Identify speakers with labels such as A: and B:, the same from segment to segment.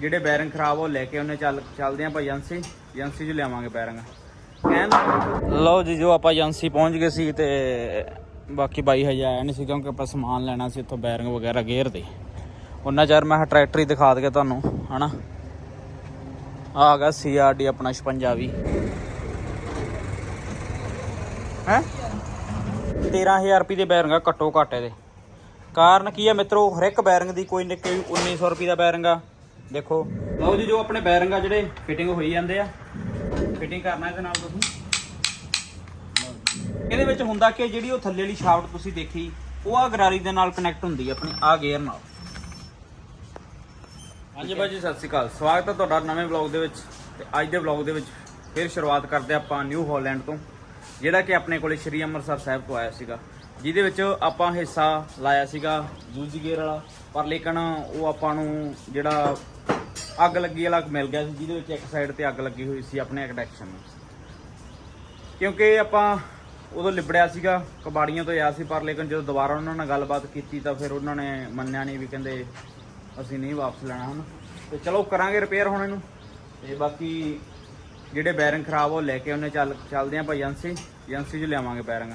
A: ਜਿਹੜੇ ਬੈਰਿੰਗ ਖਰਾਬ ਉਹ ਲੈ ਕੇ ਉਹਨੇ ਚੱਲ, ਚੱਲਦੇ ਆਪਾਂ ਏਜੰਸੀ ਏਜੰਸੀ 'ਚ ਲਿਆਵਾਂਗੇ ਬੈਰਿੰਗ। ਕਹਿਣ ਲਓ ਜੀ, ਜੋ ਆਪਾਂ ਏਜੰਸੀ ਪਹੁੰਚ ਗਏ ਸੀ ਤੇ ਬਾਕੀ ਬਾਈ ਹਜੇ ਆਇਆ ਨਹੀਂ ਸੀ ਕਿਉਂਕਿ ਆਪਾਂ ਸਮਾਨ ਲੈਣਾ ਸੀ ਇੱਥੋਂ ਬੈਰਿੰਗ ਵਗੈਰਾ ਗੇਅਰ ਦੇ। ਉਹਨਾਂ ਚਿਰ ਮੈਂ ਟਰੈਕਟਰ ਹੀ ਦਿਖਾ ਦਗੇ ਤੁਹਾਨੂੰ, ਹਨਾ? ਆ ਗਿਆ ਸੀਆਰਡੀ ਆਪਣਾ 56 ਵੀ ਹੈ? 13000 ਰੁਪਏ ਦੇ ਬੈਰਿੰਗ ਆ, ਘੱਟੋ ਘੱਟ ਇਹਦੇ। ਕਾਰਨ ਕੀ ਆ ਮਿੱਤਰੋ ਹਰ ਇੱਕ ਬੈਰਿੰਗ ਦੀ ਕੋਈ ਨਿੱਕੇ 1900 ਰੁਪਏ ਦਾ ਬੈਰਿੰਗ ਆ। ਦੇਖੋ। ਲਓ ਜੀ ਜੋ ਆਪਣੇ ਬੈਰਿੰਗ ਆ ਜਿਹੜੇ ਫਿਟਿੰਗ ਹੋਈ ਜਾਂਦੇ ਆ। ਫਿਟਿੰਗ ਕਰਨਾ ਇਹਦੇ ਨਾਲ ਤੁਸੀਂ। ਇਹਦੇ ਵਿੱਚ ਹੁੰਦਾ ਕਿ ਜਿਹੜੀ ਉਹ ਥੱਲੇ ਵਾਲੀ ਸ਼ਾਫਟ ਤੁਸੀਂ ਦੇਖੀ ਉਹ ਆ ਗਰਾਰੀ ਦੇ ਨਾਲ ਕਨੈਕਟ ਹੁੰਦੀ ਹੈ ਆਪਣੀ ਆ ਗੇਅਰ ਨਾਲ। ਹਾਂਜੀ ਬਾਈ ਜੀ ਸਤਿ ਸ਼੍ਰੀ ਅਕਾਲ। ਸਵਾਗਤ ਹੈ ਤੁਹਾਡਾ ਨਵੇਂ ਵਲੌਗ ਦੇ ਵਿੱਚ। ਤੇ ਅੱਜ ਦੇ ਵਲੌਗ ਦੇ ਵਿੱਚ ਫਿਰ ਸ਼ੁਰੂਆਤ ਕਰਦੇ ਆਪਾਂ ਨਿਊ ਹਾਲੈਂਡ ਤੋਂ ਜਿਹੜਾ ਕਿ ਆਪਣੇ ਕੋਲੇ ਸ਼੍ਰੀ ਅੰਮ੍ਰਿਤਸਰ ਸਾਹਿਬ ਤੋਂ ਆਇਆ ਸੀਗਾ। ਜਿਹਦੇ ਵਿੱਚ ਆਪਾਂ ਹਿੱਸਾ ਲਾਇਆ ਸੀਗਾ ਦੂਜੀ ਗੇਅਰ ਵਾਲਾ। ਪਰ ਲੇਕਿਨ ਉਹ ਆਪਾਂ ਨੂੰ ਜਿਹੜਾ ਅੱਗ ਲੱਗੀ ਵਾਲਾ ਮਿਲ ਗਿਆ ਸੀ, ਜਿਹਦੇ ਵਿੱਚ ਇੱਕ ਸਾਈਡ ਤੇ ਅੱਗ ਲੱਗੀ ਹੋਈ ਸੀ ਆਪਣੇ ਐਕਡੈਕਸ਼ਨ ਨੂੰ। ਕਿਉਂਕਿ ਆਪਾਂ ਉਦੋਂ ਲਿਬੜਿਆ ਸੀਗਾ, ਕਬਾੜੀਆਂ ਤੋਂ ਆਇਆ ਸੀ, ਪਰ ਲੇਕਿਨ ਜਦੋਂ ਦੁਬਾਰਾ ਉਹਨਾਂ ਨਾਲ ਗੱਲਬਾਤ ਕੀਤੀ ਤਾਂ ਫਿਰ ਉਹਨਾਂ ਨੇ ਮੰਨਿਆ ਨਹੀਂ ਵੀ ਕਹਿੰਦੇ ਅਸੀਂ ਨਹੀਂ ਵਾਪਸ ਲੈਣਾ ਹੁਣ। ਤੇ ਚਲੋ ਕਰਾਂਗੇ ਰਿਪੇਅਰ ਹੁਣ ਇਹਨੂੰ। ਤੇ ਬਾਕੀ ਜਿਹੜੇ ਬੈਰਿੰਗ ਖਰਾਬ ਉਹ ਲੈ ਕੇ ਉਹਨੇ ਚੱਲ, ਚੱਲਦੇ ਆਪਾਂ ਏਜੰਸੀ। ਏਜੰਸੀ 'ਚ ਲਿਆਵਾਂਗੇ ਬੈਰਿੰਗ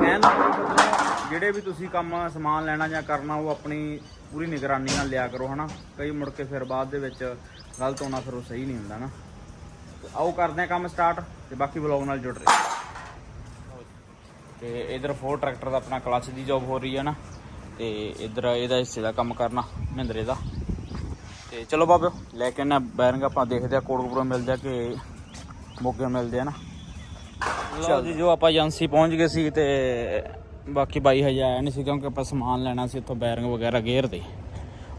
A: ਕਹਿਣ ਦਾ ਮਤਲਬ ਜਿਹੜੇ ਵੀ ਤੁਸੀਂ ਕੰਮ, ਸਮਾਨ ਲੈਣਾ ਜਾਂ ਕਰਨਾ, ਉਹ ਆਪਣੀ ਪੂਰੀ ਨਿਗਰਾਨੀ ਨਾਲ ਲਿਆ ਕਰੋ, ਹਨਾ? ਕਈ ਮੁੜ ਕੇ ਫਿਰ ਬਾਅਦ ਦੇ ਵਿੱਚ ਗਲਤ ਹੋਣਾ ਫਿਰ ਉਹ ਸਹੀ ਨਹੀਂ ਹੁੰਦਾ, ਨਾ? ਤੇ ਆਓ ਕਰਦੇ ਹਾਂ ਕੰਮ ਸਟਾਰਟ ਤੇ ਬਾਕੀ ਵਲੌਗ ਨਾਲ ਜੁੜ ਰਹੇ ਤੇ ਇਧਰ ਫੋਰ ਟਰੈਕਟਰ ਦਾ ਆਪਣਾ ਕਲਚ ਦੀ ਜੌਬ ਹੋ ਰਹੀ ਹੈ, ਨਾ? ਤੇ ਇਧਰ ਇਹਦਾ ਹਿੱਸੇ ਦਾ ਕੰਮ ਕਰਨਾ, ਮਹਿੰਦਰੇ ਦਾ। ਤੇ ਚਲੋ ਬਾਬਿਓ, ਲੈ ਕੇ ਨਾ ਬੈਰਿੰਗ, ਆਪਾਂ ਦੇਖਦੇ ਆ ਕੋੜਕਪੁਰ ਮਿਲਦੇ ਆ ਕਿ ਮੋਗੇ ਮਿਲਦੇ ਆ, ਨਾ? ਚਲ। ਜੀ ਜੋ ਆਪਾਂ ਏਜੰਸੀ ਪਹੁੰਚ ਗਏ ਸੀ ਤੇ ਬਾਕੀ ਬਾਈ ਹਜੇ ਆਇਆ ਨਹੀਂ ਸੀ ਕਿਉਂਕਿ ਆਪਾਂ ਸਮਾਨ ਲੈਣਾ ਸੀ ਇੱਥੋਂ ਬੈਰਿੰਗ ਵਗੈਰਾ ਗੇਅਰ ਦੇ।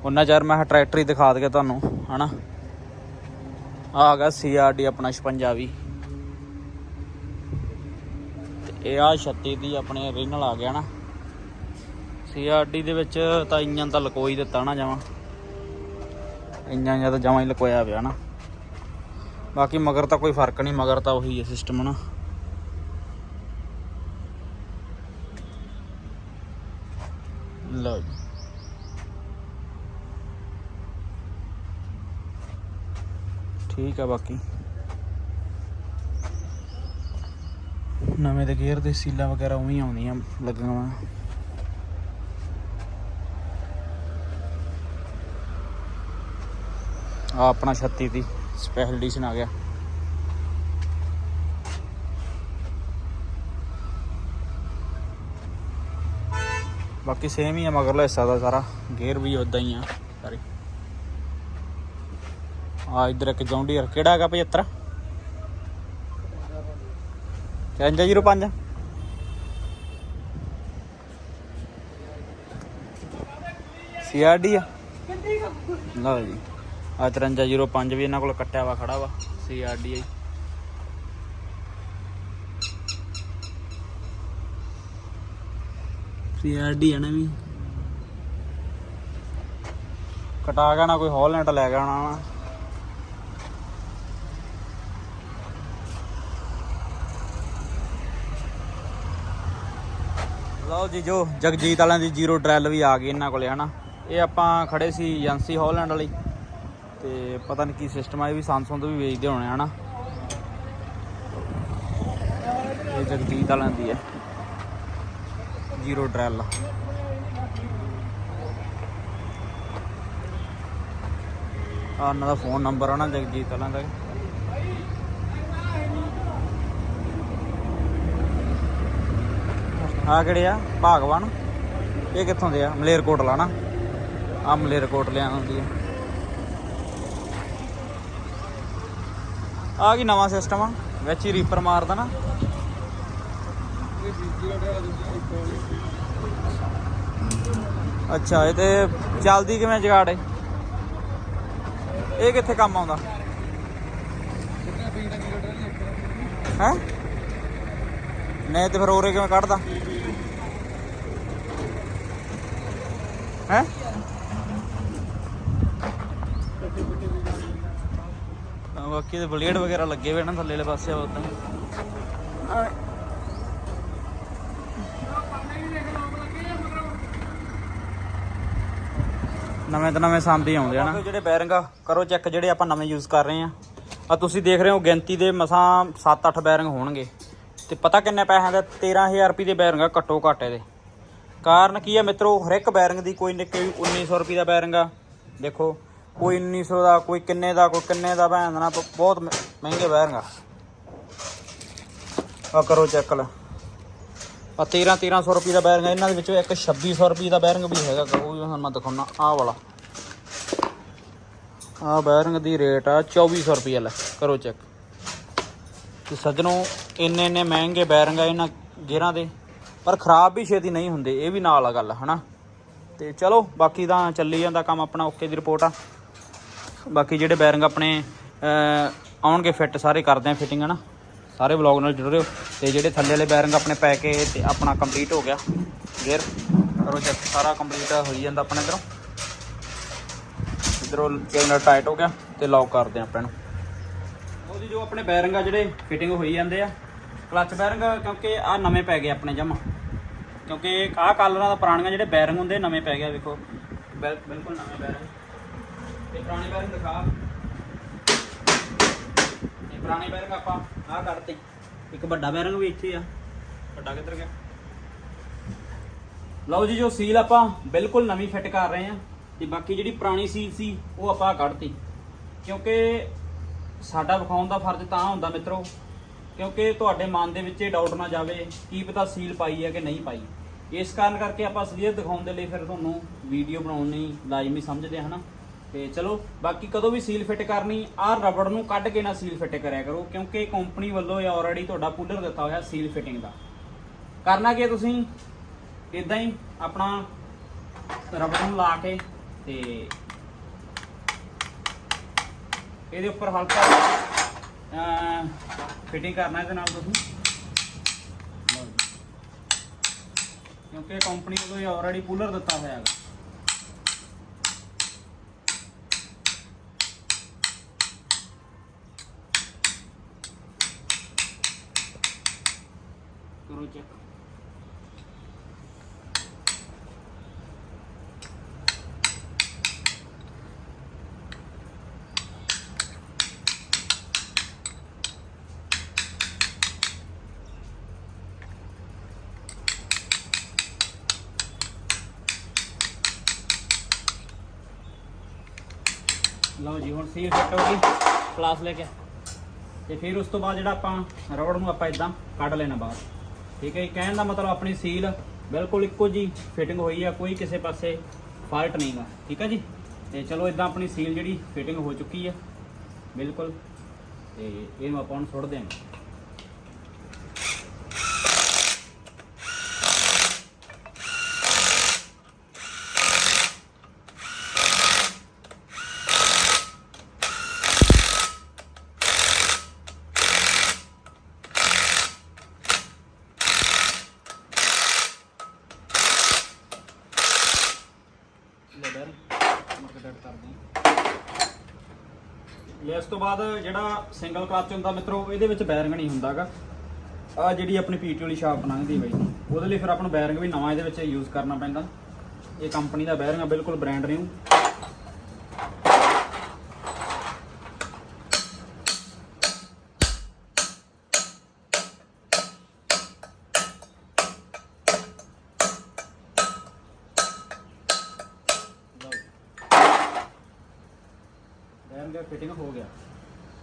A: ਉਹਨਾਂ ਚਿਰ ਮੈਂ ਟਰੈਕਟਰ ਹੀ ਦਿਖਾ ਦਗੇ ਤੁਹਾਨੂੰ ਹਨਾ? ਆ ਗਿਆ ਸੀਆਰਡੀ ਆਪਣਾ 56 ਵੀ ਇਹ ਆ 36 ਦੀ ਆਪਣੇ ਰੀਨਲ ਆ ਗਿਆ ਨਾ। ਸੀਆਰਡੀ ਦੇ ਵਿੱਚ ਤਾਂ ਇੰਜਨ ਤਾਂ ਲਕੋਈ ਦਿੱਤਾ ਨਾ ਜਮਾਂ। ਇੰਜਨ ਜਾਂ ਤਾਂ ਜਮਾਂ ਹੀ ਲਕੋਇਆ ਪਿਆ ਨਾ। ਬਾਕੀ ਮਗਰ ਤਾਂ ਕੋਈ ਫ਼ਰਕ ਨਹੀਂ ਮਗਰ ਤਾਂ ਉਹੀ ਹੈ ਸਿਸਟਮ ਨਾ ਲਓ ਜੀ ਠੀਕ ਆ ਬਾਕੀ ਨਵੇਂ ਦੇ ਗੇਅਰ ਦੇ ਸੀਲਾਂ ਵਗੈਰਾ ਉਵੇਂ ਹੀ ਆਉਂਦੀਆਂ ਲੱਗੀਆਂ ਵਾ ਆ ਆਪਣਾ 36 ਦੀ ਸਪੈਸ਼ਲ ਐਡੀਸ਼ਨ ਆ ਗਿਆ ਬਾਕੀ ਸੇਮ ਹੀ ਆ ਮਗਰਲਾ ਹਿੱਸਾ ਦਾ ਸਾਰਾ ਗੇਅਰ ਵੀ ਉਦਾਂ ਹੀ ਆ ਸਾਰੇ ਆ ਇਧਰ ਇੱਕ ਜੌਂਡੀਅਰ ਕਿਹੜਾ ਹੈਗਾ 75 5505 ਸੀਆਰਡੀ ਆ ਲਓ ਜੀ ਆ 5305 ਵੀ ਇਹਨਾਂ ਕੋਲ ਕੱਟਿਆ ਵਾ ਖੜਾ ਵਾ ਸੀਆਰਡੀ ਆ ਸੀਆਰਡੀ ਆ ਨਾ ਵੀ। ਕਟਾ ਗਿਆ ਨਾ ਕੋਈ ਹੌਲੈਂਡ ਲੈ ਗਿਆ ਹੋਣਾ ਨਾ ਲਓ ਜੀ ਜੋ ਜਗਜੀਤ ਵਾਲਿਆਂ ਦੀ ਜ਼ੀਰੋ ਡਰੈਲ ਵੀ ਆ ਗਈ ਇਹਨਾਂ ਕੋਲੇ, ਹਨਾ। ਇਹ ਆਪਾਂ ਖੜੇ ਸੀ ਏਜੰਸੀ ਹਾਲੈਂਡ ਵਾਲੀ, ਤੇ ਪਤਾ ਨਹੀਂ ਕੀ ਸਿਸਟਮ ਆ, ਇਹ ਵੀ ਸੈਮਸੰਗ ਤੋਂ ਵੀ ਵੇਚਦੇ ਹੋਣੇ ਹਨਾ। ਇਹ ਜਗਜੀਤ ਵਾਲਿਆਂ ਦੀ ਹੈ ਜ਼ੀਰੋ ਡਰੈਲ ਆ ਉਹਨਾਂ ਦਾ ਫੋਨ ਨੰਬਰ ਆ ਨਾ, ਜਗਜੀਤ ਵਾਲਿਆਂ ਦਾ ਆ ਕਿਹੜੇ ਆ? ਭਾਗਵਾਨ। ਇਹ ਕਿੱਥੋਂ ਦੇ ਆ? ਮਲੇਰਕੋਟਲਾ ਨਾ। ਆ ਮਲੇਰਕੋਟਲਿਆਂ ਹੁੰਦੀ ਆ। ਆ ਕੀ ਨਵਾਂ ਸਿਸਟਮ ਆ? ਵਿੱਚ ਹੀ ਰੀਪਰ ਮਾਰਦਾ ਨਾ। ਅੱਛਾ, ਇਹ ਤੇ ਚੱਲਦੀ ਕਿਵੇਂ ਜਗਾੜ ਇਹ? ਇਹ ਕਿੱਥੇ ਕੰਮ ਆਉਂਦਾ? ਹੈ? ਨਹੀਂ ਤੇ ਫਿਰ ਉਰੇ ਕਿਵੇਂ ਕੱਢਦਾ? ਹੈ? ਬਾਕੀ ਦੇ ਬਲੇਡ ਵਗੈਰਾ ਲੱਗੇ ਹੋਏ ਨਾ ਥੱਲੇ ਵਾਲੇ ਪਾਸੇ ਉਦਾਂ ਨਵੇਂ ਤੋਂ ਨਵੇਂ ਸਾਂਭੀ ਆਉਂਦੇ ਆ ਜਿਹੜੇ ਬੈਰਿੰਗ ਆ, ਕਰੋ ਚੈੱਕ ਜਿਹੜੇ ਆਪਾਂ ਨਵੇਂ ਯੂਜ਼ ਕਰ ਰਹੇ ਆ। ਆ ਤੁਸੀਂ ਦੇਖ ਰਹੇ ਹੋ ਗਿਣਤੀ ਦੇ ਮਸਾਂ 7-8 ਬੈਰਿੰਗ ਹੋਣਗੇ। ਤੇ ਪਤਾ ਕਿੰਨੇ ਪੈਸਿਆਂ ਦਾ? 13000 ਰੁਪਏ ਦੇ ਬੈਰਿੰਗ ਆ ਘੱਟੋ ਘੱਟ ਇਹਦੇ। ਕਾਰਨ ਕੀ ਆ ਮਿੱਤਰੋ, ਹਰ ਇੱਕ ਬੈਰਿੰਗ ਦੀ ਕੋਈ ਨਿੱਕੇ 1900 ਰੁਪਏ ਦਾ ਬੈਰਿੰਗ ਆ। ਦੇਖੋ, ਕੋਈ 1900 ਦਾ, ਕੋਈ ਕਿੰਨੇ ਦਾ, ਕੋਈ ਕਿੰਨੇ ਦਾ ਭੈਣ ਦਾ ਬਹੁਤ ਮ- ਮਹਿੰਗੇ ਬੈਰਿੰਗ ਆ। ਆ ਕਰੋ ਚੈੱਕ ਲੈ। ਆ 13 1300 ਰੁਪਏ ਦਾ ਬੈਰਿੰਗ ਇਹਨਾਂ ਦੇ ਵਿੱਚੋਂ ਇੱਕ 2600 ਰੁਪਏ ਦਾ ਬੈਰਿੰਗ ਵੀ ਹੈਗਾ ਉਹ ਵੀ ਤੁਹਾਨੂੰ ਮੈਂ ਦਿਖਾਉਣਾ ਆਹ ਵਾਲਾ। ਆਹ ਬੈਰਿੰਗ ਦੀ ਰੇਟ ਆ 2400 ਰੁਪਏ ਲੈ। ਕਰੋ ਚੈੱਕ। ਤੇ ਸੱਜਣੋ, ਇੰਨੇ ਇੰਨੇ ਮਹਿੰਗੇ ਬੈਰਿੰਗ ਆ ਇਹਨਾਂ ਗੇਅਰਾਂ ਦੇ। ਪਰ ਖਰਾਬ ਵੀ ਛੇਤੀ ਨਹੀਂ ਹੁੰਦੇ। ਇਹ ਵੀ ਨਾਲ ਆ ਗੱਲ, ਹਨਾ? ਤੇ ਚਲੋ, ਬਾਕੀ ਤਾਂ ਚੱਲੀ ਜਾਂਦਾ ਕੰਮ ਆਪਣਾ, ਓਕੇ ਦੀ ਰਿਪੋਰਟ ਆ। ਬਾਕੀ ਜਿਹੜੇ ਬੈਰਿੰਗ ਆਪਣੇ ਆਉਣਗੇ, ਫਿੱਟ, ਸਾਰੇ ਕਰਦੇ ਆ ਫਿਟਿੰਗ, ਹਨਾ? ਸਾਰੇ ਵਲੌਗ ਨਾਲ ਜੁੜ ਰਹੋ। ਤੇ ਜਿਹੜੇ ਥੱਲੇ ਵਾਲੇ ਬੈਰਿੰਗ ਆਪਣੇ ਪੈ ਕੇ ਤੇ ਆਪਣਾ ਕੰਪਲੀਟ ਹੋ ਗਿਆ। ਗੇਅਰ ਕਰੋ ਚੈੱਕ ਸਾਰਾ ਕੰਪਲੀਟ ਹੋਈ ਜਾਂਦਾ ਆਪਣੇ ਇਧਰੋਂ ਇਧਰੋਂ ਚੇਨ ਟਾਈਟ ਹੋ ਗਿਆ ਤੇ ਲੌਕ ਕਰਦੇ ਆ ਆਪਾਂ ਇਹਨੂੰ। ਉਹਦੀ ਜੋ ਆਪਣੇ ਬੈਰਿੰਗ ਆ ਜਿਹੜੇ ਫਿਟਿੰਗ ਹੋਈ ਜਾਂਦੇ ਆ। ਕਲਚ ਬੈਰਿੰਗ ਕਿਉਂਕਿ ਆ ਨਵੇਂ ਪੈ ਗਏ ਆਪਣੇ ਜਮਾ। ਕਿਉਂਕਿ ਆਹ ਕਾਲਰਾਂ ਦਾ ਪੁਰਾਣੀਆਂ ਜਿਹੜੇ ਬੈਰਿੰਗ ਹੁੰਦੇ, ਨਵੇਂ ਪੈ ਗਿਆ, ਵੇਖੋ। ਬਿਲ- ਬਿਲਕੁਲ ਨਵੇਂ ਬੈਰਿੰਗ ਤੇ ਪੁਰਾਣੇ ਬੈਰਿੰਗ ਦਿਖਾ। ਪੁਰਾਣੇ ਬੈਰਿੰਗ ਆਪਾਂ ਆਹ ਕੱਢਤੇ। ਇੱਕ ਵੱਡਾ ਬੈਰਿੰਗ ਵੀ ਇੱਥੇ ਆ। ਵੱਡਾ ਕਿੱਧਰ ਗਿਆ? ਲਓ ਜੀ, ਜੋ ਸੀਲ ਆਪਾਂ ਬਿਲਕੁਲ ਨਵੀਂ ਫਿੱਟ ਕਰ ਰਹੇ ਆ ਤੇ ਬਾਕੀ ਜਿਹੜੀ ਪੁਰਾਣੀ ਸੀਲ ਸੀ, ਉਹ ਆਪਾਂ ਕੱਢਤੀ। ਕਿਉਂਕਿ ਸਾਡਾ ਵਿਖਾਉਣ ਦਾ ਫਰਜ਼ ਤਾਂ ਹੁੰਦਾ ਮਿੱਤਰੋ, ਕਿਉਂਕਿ ਤੁਹਾਡੇ ਮਨ ਦੇ ਵਿੱਚ ਇਹ ਡਾਊਟ ਨਾ ਜਾਵੇ ਕੀ ਪਤਾ ਸੀਲ ਪਾਈ ਹੈ ਕਿ ਨਹੀਂ ਪਾਈ। ਇਸ ਕਾਰਨ ਕਰਕੇ ਆਪਾਂ ਅਸਲੀਅਤ ਦਿਖਾਉਣ ਦੇ ਲਈ ਫਿਰ ਤੁਹਾਨੂੰ ਵੀਡੀਓ ਬਣਾਉਣ ਲਈ ਲਾਜ਼ਮੀ ਸਮਝਦੇ ਹਾਂ, ਹਨਾ? ਤੇ ਚਲੋ, ਬਾਕੀ ਕਦੋਂ ਵੀ ਸੀਲ ਫਿੱਟ ਕਰਨੀ, ਆਹ ਰਬੜ ਨੂੰ ਕੱਢ ਕੇ ਨਾ ਸੀਲ ਫਿੱਟ ਕਰਿਆ ਕਰੋ, ਕਿਉਂਕਿ ਕੰਪਨੀ ਵੱਲੋਂ ਇਹ ਆਲਰੇਡੀ ਤੁਹਾਡਾ ਕੂਲਰ ਦਿੱਤਾ ਹੋਇਆ ਸੀਲ ਫਿਟਿੰਗ ਦਾ। ਕਰਨਾ ਕੀ ਤੁਸੀਂ? ਇਦਾਂ ਹੀ ਆਪਣਾ ਰਬੜ ਨੂੰ ਲਾ ਕੇ ਤੇ ਇਹਦੇ ਉੱਪਰ ਹਲਕਾ ਫਿਟਿੰਗ ਕਰਨਾ ਇਹਦੇ ਨਾਲ ਤੁਸੀਂ। ਕਿਉਂਕਿ ਕੰਪਨੀ ਵੱਲੋਂ ਇਹ ਆਲਰੇਡੀ ਕੂਲਰ ਦਿੱਤਾ ਹੋਇਆ ਹੈਗਾ। ਕਰੋ ਲਓ ਜੀ, ਹੁਣ ਸੀਲ ਫਿੱਟ ਹੋ ਗਈ ਕਲਾਸ ਲੈ ਕੇ। ਤੇ ਫਿਰ ਉਸ ਤੋਂ ਬਾਅਦ ਜਿਹੜਾ ਆਪਾਂ ਰਬੜ ਨੂੰ ਆਪਾਂ ਇਦਾਂ ਕੱਢ ਲੈਣਾ ਬਾਹਰ। ਠੀਕ ਹੈ ਜੀ, ਕਹਿਣ ਦਾ ਮਤਲਬ ਆਪਣੀ ਸੀਲ ਬਿਲਕੁਲ ਇੱਕੋ ਜੀ ਫਿਟਿੰਗ ਹੋਈ ਆ, ਕੋਈ ਕਿਸੇ ਪਾਸੇ ਫਾਲਟ ਨਹੀਂਗਾ ਠੀਕ ਹੈ ਜੀ? ਤੇ ਚਲੋ ਇਦਾਂ ਆਪਣੀ ਸੀਲ ਜਿਹੜੀ ਫਿਟਿੰਗ ਹੋ ਚੁੱਕੀ ਆ, ਬਿਲਕੁਲ। ਤੇ ਇਹਨੂੰ ਆਪਾਂ ਹੁਣ ਸੁੱਟ ਦਿਆਂਗੇ ਲੈਦਰ ਮਾਰਕੀਟ ਕਰਦੇ ਹਾਂ ਲੈ, ਇਸ ਤੋਂ ਬਾਅਦ ਜਿਹੜਾ ਸਿੰਗਲ ਕਲਚ ਹੁੰਦਾ ਮਿੱਤਰੋ, ਇਹਦੇ ਵਿੱਚ ਬੈਰਿੰਗ ਨਹੀਂ ਹੁੰਦਾਗਾ। ਆ ਜਿਹੜੀ ਆਪਣੀ ਪੀਟੀ ਵਾਲੀ ਸ਼ਾਪ ਲੰਘਦੀ ਬਈ, ਉਹਦੇ ਲਈ ਫਿਰ ਆਪਾਂ ਨੂੰ ਬੈਰਿੰਗ ਵੀ ਨਵਾਂ ਇਹਦੇ ਵਿੱਚ ਯੂਜ਼ ਕਰਨਾ ਪੈਂਦਾ। ਇਹ ਕੰਪਨੀ ਦਾ ਬੈਰਿੰਗ ਆ, ਬਿਲਕੁਲ ਬ੍ਰਾਂਡ ਨਿਊ ਫਿਟਿੰਗ ਹੋ ਗਿਆ।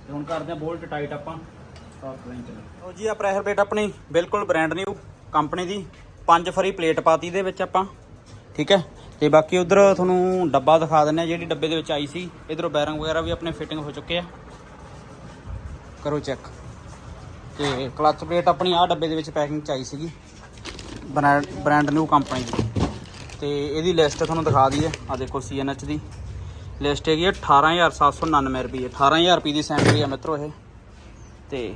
A: ਤੇ ਹੁਣ ਕਰਦੇ ਆ ਬੋਲਟ ਟਾਈਟ ਆਪਾਂ। ਸਟਾਰਟ ਲਾਈਨ ਚਲੋ ਜੀ, ਆ ਪ੍ਰੈਸ਼ਰ ਪਲੇਟ ਆਪਣੀ ਬਿਲਕੁਲ ਬ੍ਰਾਂਡ ਨਿਊ ਕੰਪਨੀ ਦੀ। ਪੰਜ ਫਰੀ ਪਲੇਟ ਪਾਤੀ ਦੇ ਵਿੱਚ ਆਪਾਂ। ਠੀਕ ਹੈ? ਤੇ ਬਾਕੀ ਉਧਰ ਤੁਹਾਨੂੰ ਡੱਬਾ ਦਿਖਾ ਦਿੰਨੇ ਆ ਜਿਹੜੀ ਡੱਬੇ ਦੇ ਵਿੱਚ ਆਈ ਸੀ। ਇਧਰੋਂ ਬੈਰਿੰਗ ਵਗੈਰਾ ਵੀ ਆਪਣੇ ਫਿਟਿੰਗ ਹੋ ਚੁੱਕੇ ਆ। ਕਰੋ ਚੈੱਕ ਤੇ ਕਲਚ ਪਲੇਟ ਆਪਣੀ ਆ ਡੱਬੇ ਦੇ ਵਿੱਚ ਪੈਕਿੰਗ ਚ ਆਈ ਸੀਗੀ। ਬ੍ਰਾਂਡ ਬ੍ਰਾਂਡ ਨਿਊ ਕੰਪਨੀ ਦੀ। ਤੇ ਇਹਦੀ ਲਿਸਟ ਤੁਹਾਨੂੰ ਦਿਖਾ ਦਈਏ। ਆ ਦੇਖੋ ਸੀਐਨਐਚ ਦੀ। ਲਿਸਟ ਹੈਗੀ ਹੈ 18799 ਰੁਪਏ 18000 ਰੁਪਏ ਦੀ ਸੈਂਟਰੀ ਆ ਮਿੱਤਰੋ ਇਹ। ਤੇ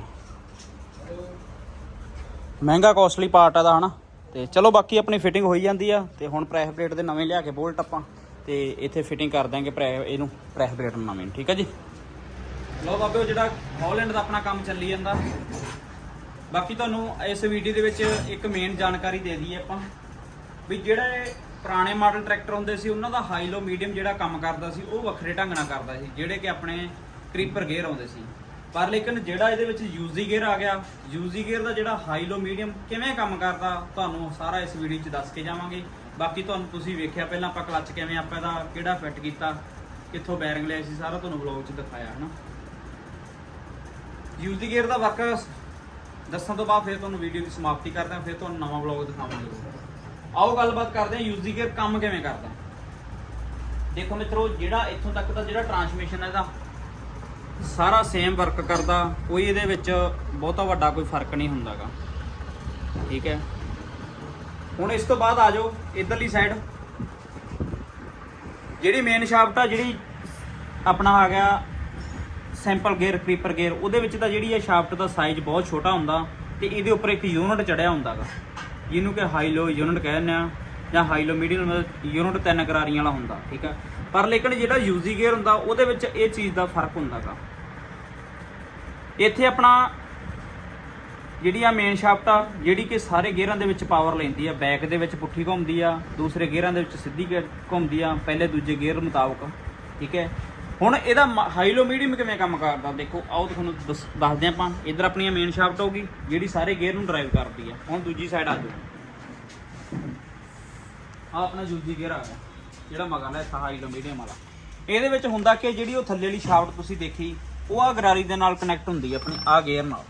A: ਮਹਿੰਗਾ ਕੋਸਟਲੀ ਪਾਰਟ ਆ ਦਾ ਹਨਾ? ਤੇ ਚਲੋ ਬਾਕੀ ਆਪਣੀ ਫਿਟਿੰਗ ਹੋਈ ਜਾਂਦੀ ਆ, ਤੇ ਹੁਣ ਪ੍ਰੈਸ ਪਲੇਟ ਦੇ ਨਵੇਂ ਲਿਆ ਕੇ ਬੋਲਟ ਆਪਾਂ, ਤੇ ਇੱਥੇ ਫਿਟਿੰਗ ਕਰ ਦਾਂਗੇ ਪ੍ਰੈ ਇਹਨੂੰ ਪ੍ਰੈਸ ਪਲੇਟ ਨੂੰ ਨਵੇਂ, ਠੀਕ ਹੈ ਜੀ? ਲੋ ਬਾਬਿਓ ਜਿਹੜਾ ਹਾਲੈਂਡ ਦਾ ਆਪਣਾ ਕੰਮ ਚੱਲੀ ਜਾਂਦਾ। ਬਾਕੀ ਤੁਹਾਨੂੰ ਇਸ ਵੀਡੀਓ ਦੇ ਵਿੱਚ ਇੱਕ ਮੇਨ ਜਾਣਕਾਰੀ ਦੇ ਦਈਏ ਆਪਾਂ, ਵੀ ਜਿਹੜੇ ਪੁਰਾਣੇ ਮਾਡਲ ਟਰੈਕਟਰ ਹੁੰਦੇ ਸੀ, ਉਹਨਾਂ ਦਾ ਹਾਈ ਲੋ ਮੀਡੀਅਮ ਜਿਹੜਾ ਕੰਮ ਕਰਦਾ ਸੀ, ਉਹ ਵੱਖਰੇ ਢੰਗ ਨਾਲ ਕਰਦਾ ਸੀ, ਜਿਹੜੇ ਕਿ ਆਪਣੇ ਕ੍ਰੀਪਰ ਗੇਅਰ ਆਉਂਦੇ ਸੀ। ਪਰ ਲੇਕਿਨ ਜਿਹੜਾ ਇਹਦੇ ਵਿੱਚ ਯੂਜ਼ੀ ਗੇਅਰ ਆ ਗਿਆ ਯੂਜ਼ੀ ਗੇਅਰ ਦਾ ਜਿਹੜਾ ਹਾਈ ਲੋ ਮੀਡੀਅਮ ਕਿਵੇਂ ਕੰਮ ਕਰਦਾ, ਤੁਹਾਨੂੰ ਸਾਰਾ ਇਸ ਵੀਡੀਓ 'ਚ ਦੱਸ ਕੇ ਜਾਵਾਂਗੇ। ਬਾਕੀ ਤੁਹਾਨੂੰ ਤੁਸੀਂ ਵੇਖਿਆ ਪਹਿਲਾਂ ਆਪਾਂ ਕਲੱਚ ਕਿਵੇਂ ਆਪਾਂ ਇਹਦਾ ਕਿਹੜਾ ਫਿੱਟ ਕੀਤਾ, ਕਿੱਥੋਂ ਬੈਰਿੰਗ ਲਿਆ ਸੀ, ਸਾਰਾ ਤੁਹਾਨੂੰ ਵਲੌਗ 'ਚ ਦਿਖਾਇਆ, ਹਨਾ? ਯੂਜ਼ੀ ਗੇਅਰ ਦਾ ਵਰਕ ਦੱਸਣ ਤੋਂ ਬਾਅਦ ਫਿਰ ਤੁਹਾਨੂੰ ਵੀਡੀਓ ਦੀ ਸਮਾਪਤੀ ਕਰਦੇ ਹਾਂ, ਫਿਰ ਤੁਹਾਨੂੰ ਨਵਾਂ ਵਲੌਗ ਦਿਖਾਵਾਂਗੇ। ਆਓ ਗੱਲਬਾਤ ਕਰਦੇ ਹਾਂ ਯੂਜ਼ੀ ਗੇਅਰ ਕੰਮ ਕਿਵੇਂ ਕਰਦਾ ਦੇਖੋ ਮਿੱਤਰੋ, ਜਿਹੜਾ ਇੱਥੋਂ ਤੱਕ ਦਾ ਜਿਹੜਾ ਟਰਾਂਸਮਿਸ਼ਨ ਹੈ ਇਹਦਾ ਸਾਰਾ ਸੇਮ ਵਰਕ ਕਰਦਾ, ਕੋਈ ਇਹਦੇ ਵਿੱਚ ਬਹੁਤਾ ਵੱਡਾ ਕੋਈ ਫ਼ਰਕ ਨਹੀਂ ਹੁੰਦਾਗਾ। ਠੀਕ ਹੈ? ਹੁਣ ਇਸ ਤੋਂ ਬਾਅਦ ਆ ਜਾਓ, ਇਧਰਲੀ ਸਾਈਡ ਜਿਹੜੀ ਮੇਨ ਸ਼ਾਫਟ ਆ, ਜਿਹੜੀ ਆਪਣਾ ਆ ਗਿਆ ਸੈਂਪਲ ਗੇਅਰ ਕ੍ਰੀਪਰ ਗੇਅਰ ਉਹਦੇ ਵਿੱਚ ਤਾਂ ਜਿਹੜੀ ਇਹ ਸ਼ਾਫਟ ਦਾ ਸਾਈਜ਼ ਬਹੁਤ ਛੋਟਾ ਹੁੰਦਾ ਤੇ ਇਹਦੇ ਉੱਪਰ ਇੱਕ ਯੂਨਿਟ ਚੜਿਆ ਹੁੰਦਾਗਾ। ਜਿਹਨੂੰ ਕਿ ਹਾਈ ਲੋ ਯੂਨਿਟ ਕਹਿੰਦੇ ਆ, ਜਾਂ ਹਾਈ ਲੋ ਮੀਡੀਅਮ ਯੂਨਿਟ ਤਿੰਨ ਕਰਾਰੀਆਂ ਵਾਲਾ ਹੁੰਦਾ, ਠੀਕ ਆ ਪਰ ਲੇਕਿਨ ਜਿਹੜਾ ਯੂਜ਼ੀ ਗੇਅਰ ਹੁੰਦਾ, ਉਹਦੇ ਵਿੱਚ ਇਹ ਚੀਜ਼ ਦਾ ਫ਼ਰਕ ਹੁੰਦਾਗਾ ਇੱਥੇ ਆਪਣਾ ਜਿਹੜੀ ਆ ਮੇਨ ਸ਼ਾਫਟ ਆ, ਜਿਹੜੀ ਕਿ ਸਾਰੇ ਗੇਅਰਾਂ ਦੇ ਵਿੱਚ ਪਾਵਰ ਲੈਂਦੀ ਆ ਬੈਕ ਦੇ ਵਿੱਚ ਪੁੱਠੀ ਘੁੰਮਦੀ ਆ, ਦੂਸਰੇ ਗੇਅਰਾਂ ਦੇ ਵਿੱਚ ਸਿੱਧੀ ਗੇ- ਘੁੰਮਦੀ ਆ, ਪਹਿਲੇ ਦੂਜੇ ਗੇਅਰ ਮੁਤਾਬਕ, ਠੀਕ ਹੈ? ਹੁਣ ਇਹਦਾ ਹਾਈ ਲੋ ਮੀਡੀਅਮ ਕਿਵੇਂ ਕੰਮ ਕਰਦਾ? ਦੇਖੋ, ਆਓ ਤੁਹਾਨੂੰ ਦੱਸ- ਦੱਸਦੇ ਹਾਂ ਆਪਾਂ। ਇੱਧਰ ਆਪਣੀ ਮੇਨ ਸ਼ਾਫਟ ਹੋਊਗੀ, ਜਿਹੜੀ ਸਾਰੇ ਗੇਅਰ ਨੂੰ ਡਰਾਈਵ ਕਰਦੀ ਹੈ ਹੁਣ ਦੂਜੀ ਸਾਈਡ ਆ ਜਾਓ। ਆ ਆਪਣਾ ਜੂਜੀ ਗੇਅਰ ਆ ਗਿਆ, ਜਿਹੜਾ ਮਗਰਲਾ ਹਿੱਸਾ ਹਾਈ ਲੋ ਮੀਡੀਅਮ ਵਾਲਾ। ਇਹਦੇ ਵਿੱਚ ਹੁੰਦਾ ਕਿ ਜਿਹੜੀ ਉਹ ਥੱਲੇ ਵਾਲੀ ਸ਼ਾਫਟ ਤੁਸੀਂ ਦੇਖੀ, ਉਹ ਆ ਗਰਾਰੀ ਦੇ ਨਾਲ ਕਨੈਕਟ ਹੁੰਦੀ ਆ ਆਪਣੀ ਆ ਗੇਅਰ ਨਾਲ।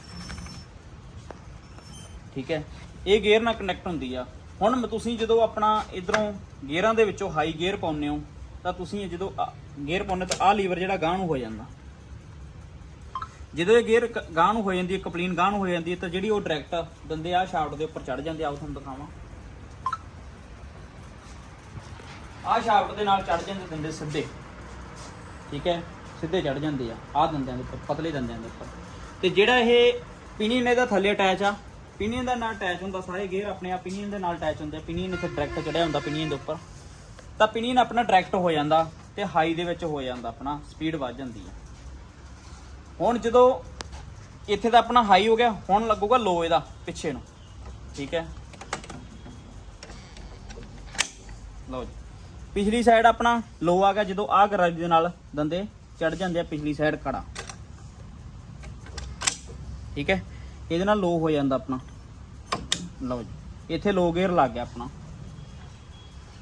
A: ਠੀਕ ਹੈ? ਇਹ ਗੇਅਰ ਨਾਲ ਕਨੈਕਟ ਹੁੰਦੀ ਆ। ਹੁਣ ਤੁਸੀਂ ਜਦੋਂ ਆਪਣਾ ਇਧਰੋਂ ਗੇਅਰਾਂ ਦੇ ਵਿੱਚੋਂ ਹਾਈ ਗੇਅਰ ਪਾਉਂਦੇ ਹੋ ਤਾਂ ਤੁਸੀਂ ਇਹ ਜਦੋਂ ਗੇਅਰ ਪਾਉਂਦੇ ਤਾਂ ਆਹ ਲੀਵਰ ਜਿਹੜਾ ਗਾਂਹ ਨੂੰ ਹੋ ਜਾਂਦਾ। ਜਦੋਂ ਇਹ ਗੇਅਰ ਗਾਂਹ ਨੂੰ ਹੋ ਜਾਂਦੀ ਹੈ ਕਪਲੀਨ ਗਾਂਹ ਨੂੰ ਹੋ ਜਾਂਦੀ ਹੈ, ਤਾਂ ਜਿਹੜੀ ਉਹ ਡਾਇਰੈਕਟ ਦੰਦੇ ਆ ਸ਼ਾਫਟ ਦੇ ਉੱਪਰ ਚੜ ਜਾਂਦੇ ਆ ਉਹ ਤੁਹਾਨੂੰ ਦਿਖਾਵਾਂ। ਆਹ ਸ਼ਾਫਟ ਦੇ ਨਾਲ ਚੜ ਜਾਂਦੇ ਦੰਦੇ ਸਿੱਧੇ। ਠੀਕ ਹੈ? ਸਿੱਧੇ ਚੜ ਜਾਂਦੇ ਆ, ਆਹ ਦੰਦਿਆਂ ਦੇ ਉੱਪਰ, ਪਤਲੇ ਦੰਦਿਆਂ ਦੇ ਉੱਪਰ। ਤੇ ਜਿਹੜਾ ਇਹ ਪਿਨੀਅਨ ਇਹਦਾ ਥੱਲੇ ਅਟੈਚ ਆ। ਪਿਨੀਅਨ ਦਾ ਨਾਲ ਅਟੈਚ ਹੁੰਦਾ, ਸਾਰੇ ਗੇਅਰ ਆਪਣੇ ਆ ਪਿਨੀਅਨ ਦੇ ਨਾਲ ਅਟੈਚ ਹੁੰਦੇ ਪਿਨੀਅਨ ਇੱਥੇ ਡਾਇਰੈਕਟ ਚੜਿਆ ਹੁੰਦਾ ਪਿਨੀਅਨ ਦੇ ਉੱਪਰ। ਤਾਂ ਪਿਨੀਅਨ ਆਪਣਾ ਡਾਇਰੈਕਟ ਹੋ ਜਾਂਦਾ ਤੇ ਹਾਈ ਦੇ ਵਿੱਚ ਹੋ ਜਾਂਦਾ, ਆਪਣਾ ਸਪੀਡ ਵੱਧ ਜਾਂਦੀ ਹੈ। ਹੁਣ ਜਦੋਂ ਇੱਥੇ ਤਾਂ ਆਪਣਾ ਹਾਈ ਹੋ ਗਿਆ, ਹੁਣ ਲੱਗੂਗਾ ਲੋ ਇਹਦਾ, ਪਿੱਛੇ ਨੂੰ। ਠੀਕ ਹੈ? ਲਓ ਜੀ। ਪਿਛਲੀ ਸਾਈਡ ਆਪਣਾ ਲੋ ਆ ਗਿਆ, ਜਦੋਂ ਆਹ ਗਰਾਜ ਦੇ ਨਾਲ ਦੰਦੇ ਚੜ ਜਾਂਦੇ ਆ, ਪਿਛਲੀ ਸਾਈਡ ਕੜਾ ਠੀਕ ਹੈ? ਇਹਦੇ ਨਾਲ ਲੋ ਹੋ ਜਾਂਦਾ ਆਪਣਾ। ਲਓ ਜੀ। ਇੱਥੇ ਲੋ ਗੇਅਰ ਲੱਗ ਗਿਆ ਆਪਣਾ।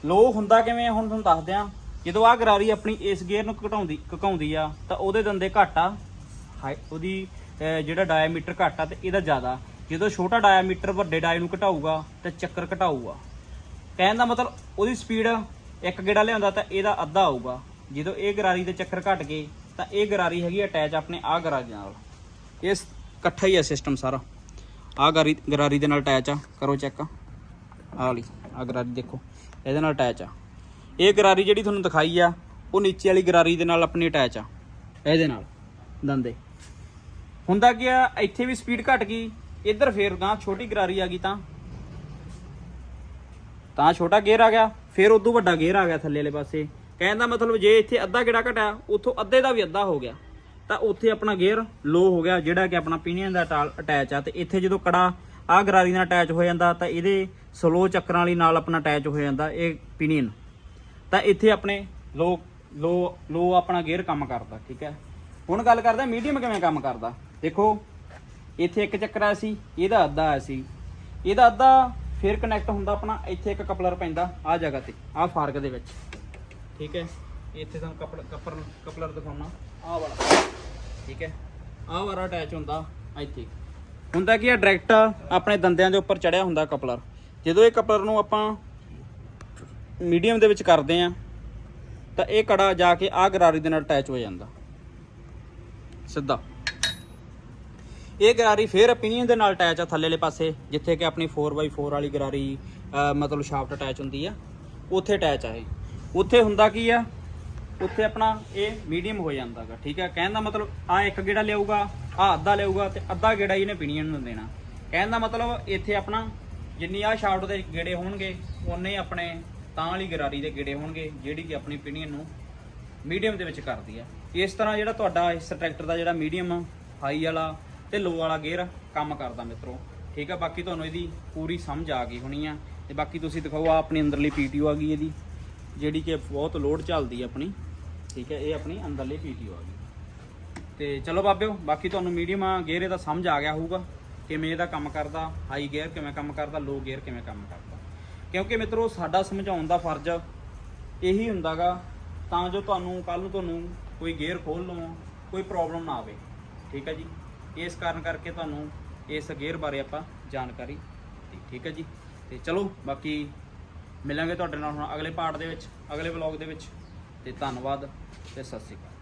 A: ਲੋ ਹੁੰਦਾ ਕਿਵੇਂ ਆ? ਹੁਣ ਤੁਹਾਨੂੰ ਦੱਸਦੇ ਆ। ਜਦੋਂ ਆ ਗਰਾਰੀ ਆਪਣੀ ਇਸ ਗੇਅਰ ਨੂੰ ਘਟਾਉਂਦੀ ਘਕਾਉਂਦੀ ਆ, ਤਾਂ ਉਹਦੇ ਦੰਦੇ ਘੱਟ ਆ। ਹਾਈ ਉਹਦੀ ਜਿਹੜਾ ਡਾਇਆਮੀਟਰ ਘੱਟ ਆ ਤੇ ਇਹਦਾ ਜ਼ਿਆਦਾ। ਜਦੋਂ ਛੋਟਾ ਡਾਇਆਮੀਟਰ ਵੱਡੇ ਡਾਇ ਨੂੰ ਘਟਾਊਗਾ, ਤੇ ਚੱਕਰ ਘਟਾਊਗਾ। ਕਹਿਣ ਦਾ ਮਤਲਬ ਉਹਦੀ ਸਪੀਡ ਇੱਕ ਗੇੜਾ ਲਿਆਉਂਦਾ ਤਾਂ ਇਹਦਾ ਅੱਧਾ ਆਊਗਾ। ਜਦੋਂ ਇਹ ਗਰਾਰੀ ਦੇ ਚੱਕਰ ਘਟ ਗਏ, ਤਾਂ ਇਹ ਗਰਾਰੀ ਹੈਗੀ ਅਟੈਚ ਆਪਣੇ ਆ ਗਰਾਰੀ ਨਾਲ। ਇਸ ਇਕੱਠਾ ਹੀ ਆ ਸਿਸਟਮ ਸਾਰਾ। ਆ ਗਰਾਰੀ ਗਰਾਰੀ ਦੇ ਨਾਲ ਅਟੈਚ ਆ। ਕਰੋ ਚੈੱਕ ਆ ਵਾਲੀ ਆ ਗਰਾਰੀ ਦੇਖੋ। ਇਹਦੇ ਨਾਲ ਅਟੈਚ ਆ। ਇਹ ਗਰਾਰੀ ਜਿਹੜੀ ਤੁਹਾਨੂੰ ਦਿਖਾਈ ਆ, ਉਹ ਨੀਚੇ ਵਾਲੀ ਗਰਾਰੀ ਦੇ ਨਾਲ ਆਪਣੀ ਅਟੈਚ ਆ, ਇਹਦੇ ਨਾਲ, ਦੰਦੇ। ਹੁੰਦਾ ਕੀ ਆ, ਇੱਥੇ ਵੀ ਸਪੀਡ ਘਟ ਗਈ, ਇੱਧਰ ਫੇਰ ਗਾਂ ਛੋਟੀ ਗਰਾਰੀ ਆ ਗਈ ਤਾਂ। ਤਾਂ ਛੋਟਾ ਗੇਅਰ ਆ ਗਿਆ, ਫਿਰ ਉਦੋਂ ਵੱਡਾ ਗੇਅਰ ਆ ਗਿਆ ਥੱਲੇ ਵਾਲੇ ਪਾਸੇ। ਕਹਿਣ ਦਾ ਮਤਲਬ ਜੇ ਇੱਥੇ ਅੱਧਾ ਗੇੜਾ ਘਟਿਆ, ਉੱਥੋਂ ਅੱਧੇ ਦਾ ਵੀ ਅੱਧਾ ਹੋ ਗਿਆ। ਤਾਂ ਉੱਥੇ ਆਪਣਾ ਗੇਅਰ ਲੋ ਹੋ ਗਿਆ, ਜਿਹੜਾ ਕਿ ਆਪਣਾ ਪੀਨੀਅਨ ਦਾ ਅਟੈਚ ਆ। ਤੇ ਇੱਥੇ ਜਦੋਂ ਕੜਾ ਆ ਗਰਾਰੀ ਨਾਲ ਅਟੈਚ ਹੋ ਜਾਂਦਾ ਤਾਂ ਇਹਦੇ ਸਲੋ ਚੱਕਰਾਂ ਵਾਲੀ ਨਾਲ ਆਪਣਾ ਅਟੈਚ ਹੋ ਜਾਂਦਾ, ਇਹ ਪੀਨੀਅਨ ਤਾਂ ਇੱਥੇ ਆਪਣੇ ਲੋ ਲੋ ਲੋ ਆਪਣਾ ਗੇਅਰ ਕੰਮ ਕਰਦਾ, ਠੀਕ ਹੈ? ਹੁਣ ਗੱਲ ਕਰਦਾ ਮੀਡੀਅਮ ਕਿਵੇਂ ਕੰਮ ਕਰਦਾ। ਦੇਖੋ, ਇੱਥੇ ਇੱਕ ਚੱਕਰ ਆ ਸੀ, ਇਹਦਾ ਅੱਧਾ ਆ ਸੀ। ਇਹਦਾ ਅੱਧਾ ਫਿਰ ਕਨੈਕਟ ਹੁੰਦਾ ਆਪਣਾ, ਇੱਥੇ ਇੱਕ ਕਪਲਰ ਪੈਂਦਾ ਆ ਜਗ੍ਹਾ ਤੇ ਆ ਫਾਰਕ ਦੇ ਵਿੱਚ। ਠੀਕ ਹੈ? ਇੱਥੇ ਤੁਹਾਨੂੰ ਕਪਲ ਕਪਰ ਕਪਲਰ ਦਿਖਾਉਣਾ, ਆਹ ਵਾਲਾ। ਠੀਕ ਹੈ? ਆਹ ਵਾਲਾ ਅਟੈਚ ਹੁੰਦਾ, ਇੱਥੇ। ਹੁੰਦਾ ਕੀ ਆ ਡਾਇਰੈਕਟ ਆਪਣੇ ਦੰਦਿਆਂ ਦੇ ਉੱਪਰ ਚੜਿਆ ਹੁੰਦਾ ਕਪਲਰ। ਜਦੋਂ ਇਹ ਕਪਲਰ ਨੂੰ ਆਪਾਂ ਮੀਡੀਅਮ ਦੇ ਵਿੱਚ ਕਰਦੇ ਆ, ਤਾਂ ਇਹ ਕੜਾ ਜਾ ਕੇ ਆ ਗਰਾਰੀ ਦੇ ਨਾਲ ਅਟੈਚ ਹੋ ਜਾਂਦਾ। ਸਿੱਧਾ। ਇਹ ਗਰਾਰੀ ਫੇਰ ਅਪੀਨੀਅਨ ਦੇ ਨਾਲ ਅਟੈਚ ਆ ਥੱਲੇ ਵਾਲੇ ਪਾਸੇ, ਜਿੱਥੇ ਕਿ ਆਪਣੀ 4x4 ਵਾਲੀ ਗਰਾਰੀ ਮਤਲਬ ਸ਼ਾਫਟ ਅਟੈਚ ਹੁੰਦੀ ਆ, ਉੱਥੇ ਅਟੈਚ ਆ ਇਹ। ਉੱਥੇ ਹੁੰਦਾ ਕੀ ਆ ਉੱਥੇ ਆਪਣਾ ਇਹ ਮੀਡੀਅਮ ਹੋ ਜਾਂਦਾਗਾ, ਠੀਕ ਹੈ? ਕਹਿਣ ਦਾ ਮਤਲਬ ਆ ਇੱਕ ਗੇੜਾ ਲਿਆਊਗਾ ਆ ਅੱਧਾ ਲਿਆਊਗਾ ਤੇ ਅੱਧਾ ਗੇੜਾ ਇਹਨੇ opinion ਨੂੰ ਦੇਣਾ। ਕਹਿਣ ਦਾ ਮਤਲਬ ਇੱਥੇ ਆਪਣਾ ਜਿੰਨੀ ਆ ਸ਼ਾਰਟ ਦੇ ਗੇੜੇ ਹੋਣਗੇ ਉਨੇ ਆਪਣੇ ਤਾਂ ਵਾਲੀ ਗਰਾਰੀ ਦੇ ਗੇੜੇ ਹੋਣਗੇ, ਜਿਹੜੀ ਕਿ ਆਪਣੀ opinion ਨੂੰ ਮੀਡੀਅਮ ਦੇ ਵਿੱਚ ਕਰਦੀ ਆ। ਇਸ ਤਰ੍ਹਾਂ ਜਿਹੜਾ ਤੁਹਾਡਾ ਇਸ ਟਰੈਕਟਰ ਦਾ ਜਿਹੜਾ ਮੀਡੀਅਮ ਹਾਈ ਵਾਲਾ ਤੇ ਲੋ ਵਾਲਾ ਗੇਅਰ ਕੰਮ ਕਰਦਾ ਮਿੱਤਰੋ। ਠੀਕ ਆ, ਬਾਕੀ ਤੁਹਾਨੂੰ ਇਹਦੀ ਪੂਰੀ ਸਮਝ ਆ ਗਈ ਹੋਣੀ ਆ। ਤੇ ਬਾਕੀ ਤੁਸੀਂ ਦਿਖਾਓ ਆ ਆਪਣੀ ਅੰਦਰਲੀ ਪੀਟੀਓ ਆ ਗਈ ਇਹਦੀ, ਜਿਹੜੀ ਕਿ ਬਹੁਤ ਲੋਡ ਚੱਲਦੀ ਹੈ ਆਪਣੀ। ਠੀਕ ਹੈ, ਇਹ ਆਪਣੀ ਅੰਦਰਲੀ ਪੀਟੀਓ ਆ ਗਈ। ਤੇ ਚਲੋ ਬਾਬਿਓ, ਬਾਕੀ ਤੁਹਾਨੂੰ ਮੀਡੀਅਮ ਗੇਅਰ ਇਹਦਾ ਸਮਝ ਆ ਗਿਆ ਹੋਊਗਾ, ਕਿਵੇਂ ਇਹਦਾ ਕੰਮ ਕਰਦਾ ਹਾਈ ਗੇਅਰ ਕਿਵੇਂ ਕੰਮ ਕਰਦਾ ਲੋ ਗੇਅਰ ਕਿਵੇਂ ਕੰਮ ਕਰਦਾ। ਕਿਉਂਕਿ ਮਿੱਤਰੋ, ਸਾਡਾ ਸਮਝਾਉਣ ਦਾ ਫਰਜ਼ ਇਹੀ ਹੁੰਦਾਗਾ, ਤਾਂ ਜੋ ਤੁਹਾਨੂੰ ਕੱਲ ਨੂੰ ਤੁਹਾਨੂੰ ਕੋਈ ਗੇਅਰ ਖੋਲ ਲਓ ਕੋਈ ਪ੍ਰੋਬਲਮ ਨਾ ਆਵੇ, ਠੀਕ ਹੈ ਜੀ? ਇਸ ਕਾਰਨ ਕਰਕੇ ਤੁਹਾਨੂੰ ਇਸ ਗੇਅਰ ਬਾਰੇ ਆਪਾਂ ਜਾਣਕਾਰੀ ਠੀਕ ਹੈ ਜੀ? ਤੇ ਚਲੋ, ਬਾਕੀ ਮਿਲਾਂਗੇ ਤੁਹਾਡੇ ਨਾਲ ਹੁਣ ਅਗਲੇ ਪਾਰਟ ਦੇ ਵਿੱਚ, ਅਗਲੇ ਵਲੌਗ ਦੇ ਵਿੱਚ। ਤੇ ਧੰਨਵਾਦ। ਤੇ ਸਤਿ ਸ਼੍ਰੀ ਅਕਾਲ